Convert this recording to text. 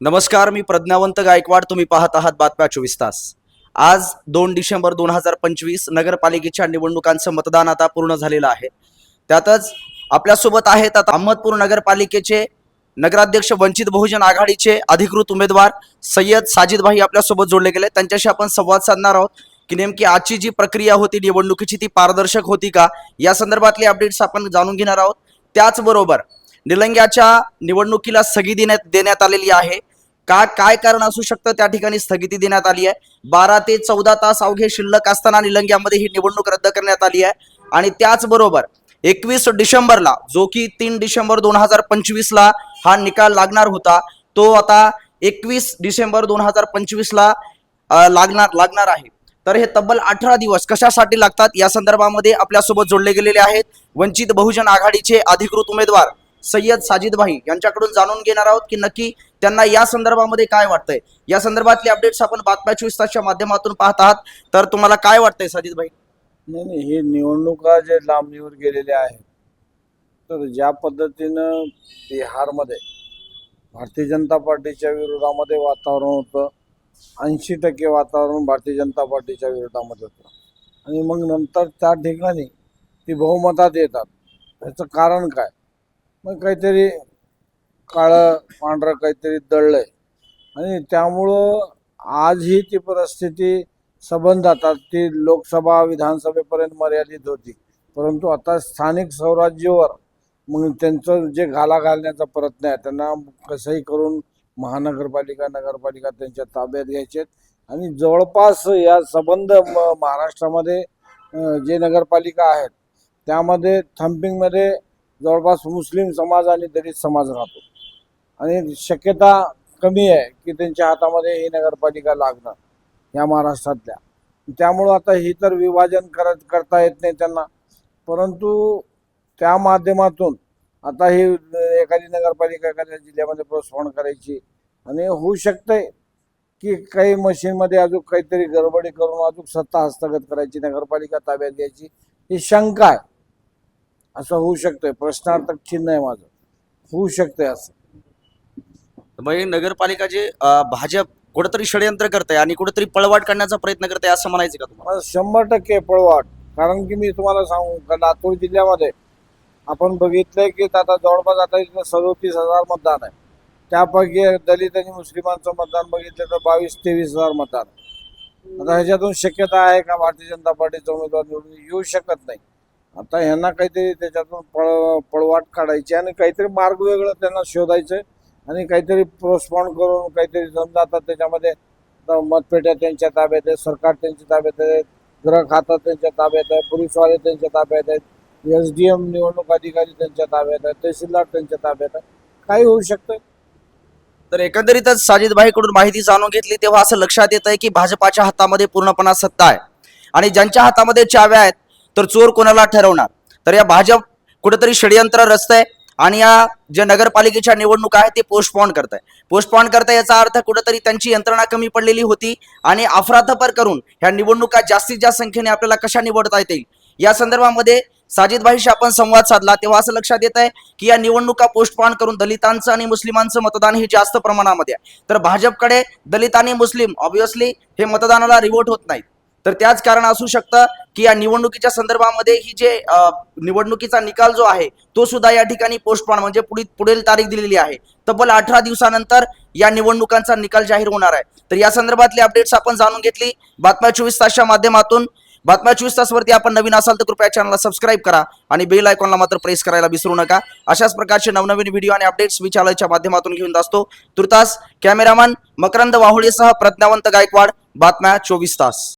नमस्कार मी प्रज्ञावंत गायकवाड. तुम्ही पाहत आहात बातम्या चोवीस तास. आज दोन डिसेंबर दोन हजार पंचवीस नगरपालिकेच्या निवडणुकांचं मतदान आता पूर्ण झालेलं आहे. त्यातच आपल्यासोबत आहेत आता अहमदपूर नगरपालिकेचे नगराध्यक्ष वंचित बहुजन आघाडीचे अधिकृत उमेदवार सय्यद साजिद भाई आपल्यासोबत जोडले गेले. त्यांच्याशी आपण संवाद साधणार आहोत की नेमकी आजची जी प्रक्रिया होती निवडणुकीची ती पारदर्शक होती का? या संदर्भातले अपडेट्स आपण जाणून घेणार आहोत. त्याचबरोबर निलंग्याच्या निवडणुकीला स्थगिती देण्यात देण्यात आलेली आहे. का काय कारण असू शकतं त्या ठिकाणी स्थगिती देण्यात आली आहे? बारा ते चौदा तास अवघे शिल्लक असताना निलंग्यामध्ये ही निवडणूक रद्द करण्यात आली आहे. आणि त्याचबरोबर एकवीस डिसेंबरला जो की तीन डिसेंबर दोन हजार पंचवीसला हा निकाल लागणार होता तो आता एकवीस डिसेंबर दोन हजार पंचवीसला लागणार लागणार आहे. तर हे तब्बल अठरा दिवस कशासाठी लागतात? या संदर्भामध्ये आपल्यासोबत जोडले गेलेले आहेत वंचित बहुजन आघाडीचे अधिकृत उमेदवार सय्यद साजिद भाई यांच्याकडून जाणून घेणार आहोत की नक्की त्यांना या संदर्भामध्ये काय वाटतंय. या संदर्भातले अपडेट्स आपण बातम्या चोवीस तासच्या माध्यमातून पाहत आहात. तर तुम्हाला काय वाटतंय साजिद भाई नाही नाही हे निवडणुका जे लांबणीवर गेलेल्या आहेत तर ज्या पद्धतीनं बिहारमध्ये भारतीय जनता पार्टीच्या विरोधामध्ये वातावरण होतं ऐंशी टक्के वातावरण भारतीय जनता पार्टीच्या विरोधामध्ये होतं. आणि मग नंतर त्या ठिकाणी ती बहुमतात येतात. ह्याचं कारण काय? मग काहीतरी काळं पांढरं काहीतरी दळलंय. आणि त्यामुळं आजही ती परिस्थिती संबंधात ती लोकसभा विधानसभेपर्यंत मर्यादित होती. परंतु आता स्थानिक स्वराज्यावर मग त्यांचं जे घाला घालण्याचा प्रयत्न आहे त्यांना कसंही करून महानगरपालिका नगरपालिका त्यांच्या ताब्यात घ्यायचे आणि जवळपास या संबंध म- महाराष्ट्रामध्ये जे नगरपालिका आहेत त्यामध्ये थम्पिंगमध्ये जवळपास मुस्लिम समाज आणि दलित समाज राहतो. आणि शक्यता कमी आहे की त्यांच्या हातामध्ये ही नगरपालिका लागणं या महाराष्ट्रातल्या. त्यामुळं आता ही तर विभाजन करत करता येत नाही त्यांना. परंतु त्या माध्यमातून आता ही एखादी नगरपालिका एखाद्या जिल्ह्यामध्ये प्रोत्साहन करायची. आणि होऊ शकतंय की काही मशीनमध्ये अजून काहीतरी गडबडी करून अजून सत्ता हस्तगत करायची नगरपालिका ताब्यात घ्यायची. ही शंका आहे. असं होऊ शकतंय. प्रश्नार्थक चिन्ह आहे माझं. होऊ शकतंय असं. म्हणजे नगरपालिका जे अ, भाजप कुठेतरी षडयंत्र करते आणि कुठेतरी पळवाट करण्याचा प्रयत्न करते असं म्हणायचं का तुम्हाला? मला शंभर टक्के पळवाट. कारण की मी तुम्हाला सांगू का लातूर जिल्ह्यामध्ये आपण बघितलंय की आता जवळपास आता इथं सदोतीस हजार मतदान आहे. त्यापैकी दलित आणि मुस्लिमांचं मतदान बघितलं तर बावीस तेवीस हजार मतदान. आहे. आता ह्याच्यातून शक्यता आहे का भारतीय जनता पार्टीचा उमेदवार निवडून येऊ शकत नाही? आता ह्यांना काहीतरी त्याच्यातून पळ पळवाट काढायची आणि काहीतरी मार्ग वेगळं त्यांना शोधायचं आणि काहीतरी प्रोस्पॉन्ड करून काहीतरी समजा आता त्याच्यामध्ये मतपेट्या त्यांच्या ताब्यात आहे सरकार त्यांच्या ताब्यात आहे गृह खातं त्यांच्या ताब्यात आहे पोलीसवाले त्यांच्या ताब्यात आहेत एस डी एम निवडणूक अधिकारी त्यांच्या ताब्यात आहेत तहसीलदार त्यांच्या ताब्यात आहे काही होऊ शकतं तर एकंदरीतच साजिद भाईकडून माहिती जाणून घेतली तेव्हा असं लक्षात येत आहे की भाजपाच्या हातामध्ये पूर्णपणा सत्ता आहे. आणि ज्यांच्या हातामध्ये चाव्या आहेत तर चोर कोणाला ठरवणार? तर या भाजप कुठेतरी षडयंत्र आहे आणि या ज्या नगरपालिकेच्या निवडणुका आहेत ते पोस्टपॉन करत आहे पोस्टपॉन करता याचा अर्थ कुठेतरी त्यांची यंत्रणा कमी पडलेली होती आणि अफरातफर करून ह्या निवडणुका जास्तीत जास्त संख्येने आपल्याला कशा निवडता येतील? या संदर्भामध्ये साजिद भाईशी आपण संवाद साधला. तेव्हा असं लक्षात येत आहे की या निवडणुका पोस्टपॉन करून दलितांचं आणि मुस्लिमांचं मतदान हे जास्त प्रमाणामध्ये आहे. तर भाजपकडे दलित आणि मुस्लिम ऑब्विसली हे मतदानाला रिवोट होत नाहीत. तर त्याच कारण असू शकतं की या निवडणुकीच्या संदर्भामध्ये ही जे निवडणुकीचा निकाल जो आहे तो सुद्धा या ठिकाणी पोस्टपॉन म्हणजे पुढील पुढील तारीख दिलेली आहे. तब्बल अठरा दिवसानंतर या निवडणुकांचा निकाल जाहीर होणार आहे. तर या संदर्भातली अपडेट्स आपण जाणून घेतली. बातम्या चोवीस तासच्या माध्यमातून बातम्या चोवीस तासवरती आपण नवीन असाल तर कृपया चॅनलला सबस्क्राईब करा आणि बेल आयकॉनला मात्र प्रेस करायला विसरू नका. अशाच प्रकारचे नवनवीन व्हिडिओ आणि अपडेट्स मी चॅनलच्या माध्यमातून घेऊन असतो तुर्तास कॅमेरामन मकरंद वाहुळेसह प्रज्ञावंत गायकवाड बातम्या चोवीस तास.